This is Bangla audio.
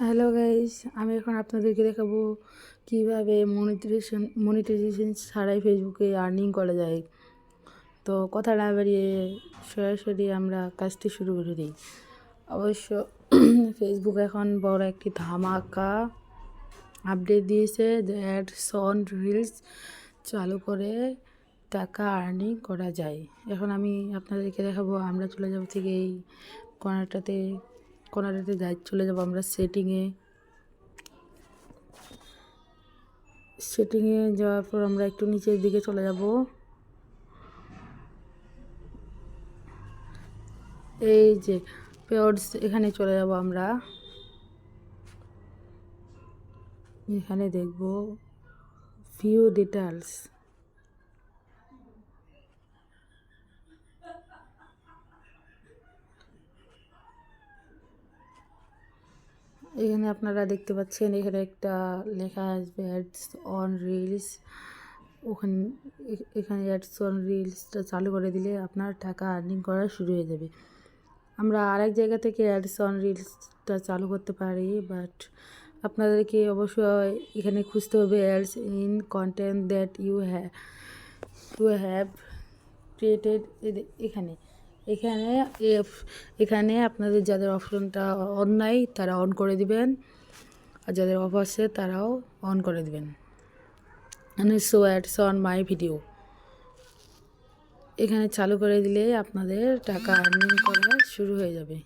হ্যালো গাইস আমি এখন আপনাদেরকে দেখাবো কীভাবে মনিটাইজেশন মনিটাইজেশন ছাড়াই ফেসবুকে আর্নিং করা যায়। তো কথা না বাড়িয়ে সরাসরি আমরা কাজটি শুরু করে দিই। অবশ্য ফেসবুক এখন বড় একটি ধামাকা আপডেট দিয়েছে অ্যাডস অন রিলস চালু করে টাকা আর্নিং করা যায়। এখন আমি আপনাদেরকে দেখাবো, আমরা চলে যাব থেকে এই কর্নারটাতে কর্নারটাতে যাই চলে যাব আমরা সেটিংয়ে। সেটিংয়ে যাওয়ার পর আমরা একটু নিচের দিকে চলে যাব। এই যে পেয়ার্স এখানে চলে যাব আমরা। এখানে দেখব ভিউ ডিটেলস এখানে আপনারা দেখতে পাচ্ছেন, এখানে একটা লেখা আসবে অ্যাডস অন রিলস ওখানে এখানে অ্যাডস অন রিলসটা চালু করে দিলে আপনার টাকা আর্নিং করা শুরু হয়ে যাবে। আমরা আরেক জায়গা থেকে অ্যাডস অন রিলসটা চালু করতে পারি বাট আপনাদেরকে অবশ্যই এখানে খুঁজতে হবে ads in content that you have you have created এখানে। এখানে এখানে আপনাদের যাদের অপশনটা অন নাই, তারা অন করে দিবেন। আর যাদের অফ আছে, তারাও অন করে দিবেন। So ads on my video এখানে চালু করে দিলে আপনাদের টাকা আর্নিং করা শুরু হয়ে যাবে।